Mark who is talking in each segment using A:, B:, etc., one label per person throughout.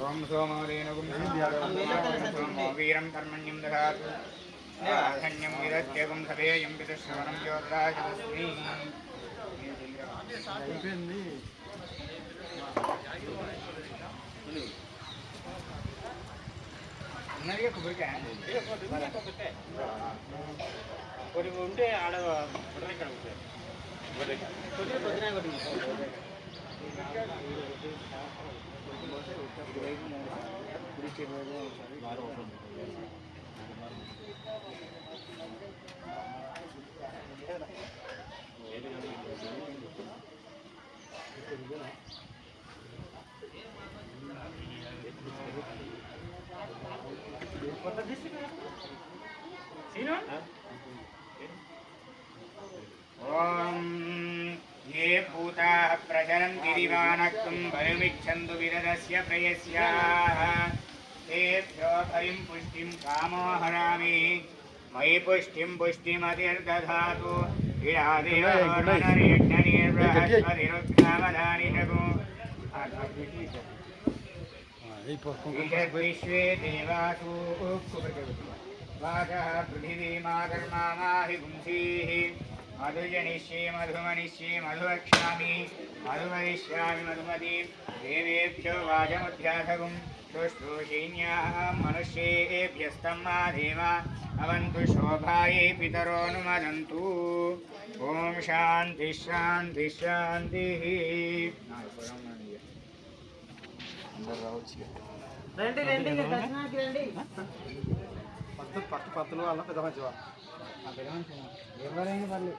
A: ఓం సోమోదేనుగుం సోమో వీరం కర్మణ్యం దదాతు ధన్యం విదత్యగుం సదేయం పితశ్రవణం జ్యోతిరాజస్మి ఉన్నది కొబ్బరికాయ
B: కొన్ని ఉంటే ఆడ ఇక్కడ ఉంటాయి కొద్దిగా పొద్దున కొట్టింది
A: ॐ ये भूताः प्रचरन् गिरिवाणक्तुं भरिमिच्छन्तु विदधस्य प्रयस्याः। तेभ्यो हरिं पुष्टिं कामो हरामि। मयि पुष्टिं पुष्टिमतिर्दधातु। ीडादेवनिर्बृहस्पतिरुद्धावधानिषतु विश्वे మధుజనిష్యే మధుమనిష్యే మధువక్ష్యామి మధుమరిష్యామి మధుమతి దేవేభ్యో వాచముధ్యాసగుం శుశ్రూషీణ్యాः మనుష్యేభ్యస్తం మా దేవ అవంతు శోభాయే పితరోనుమదంతు ఓం శాంతి శాంతి శాంతి
B: రండి రండి దర్శనానికి రండి.
C: పత్తు పట్టు పత్తులు వల్ల పెద్ద మంచివా?
A: ఎవరైనా పర్లేదు.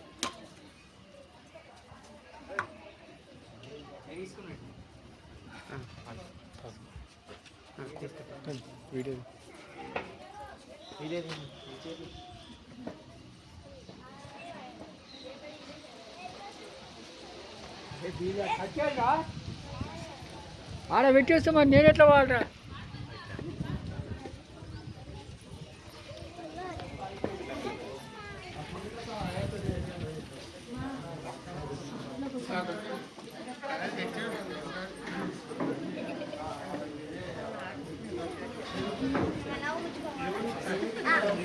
C: మంచివా వీడియో
D: ఆడ పెట్టేస్తే మరి నేను ఎట్లా వాడరా